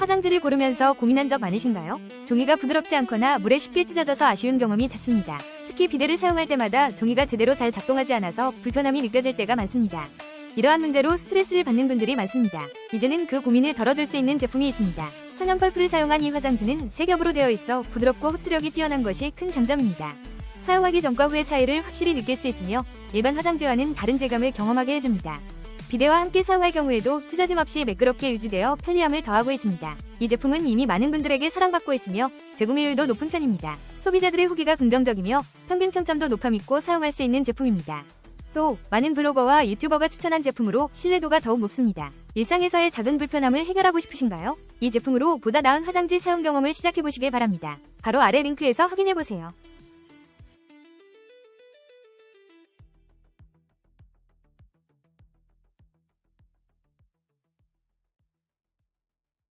화장지를 고르면서 고민한 적 많으신가요? 종이가 부드럽지 않거나 물에 쉽게 찢어져서 아쉬운 경험이 잦습니다. 특히 비데를 사용할 때마다 종이가 제대로 잘 작동하지 않아서 불편함이 느껴질 때가 많습니다. 이러한 문제로 스트레스를 받는 분들이 많습니다. 이제는 그 고민을 덜어줄 수 있는 제품이 있습니다. 천연 펄프를 사용한 이 화장지는 세 겹으로 되어 있어 부드럽고 흡수력이 뛰어난 것이 큰 장점입니다. 사용하기 전과 후의 차이를 확실히 느낄 수 있으며 일반 화장지와는 다른 질감을 경험하게 해줍니다. 비데와 함께 사용할 경우에도 찢어짐 없이 매끄럽게 유지되어 편리함을 더하고 있습니다. 이 제품은 이미 많은 분들에게 사랑받고 있으며 재구매율도 높은 편입니다. 소비자들의 후기가 긍정적이며 평균 평점도 높아 믿고 사용할 수 있는 제품입니다. 또 많은 블로거와 유튜버가 추천한 제품으로 신뢰도가 더욱 높습니다. 일상에서의 작은 불편함을 해결하고 싶으신가요? 이 제품으로 보다 나은 화장지 사용 경험을 시작해보시길 바랍니다. 바로 아래 링크에서 확인해보세요.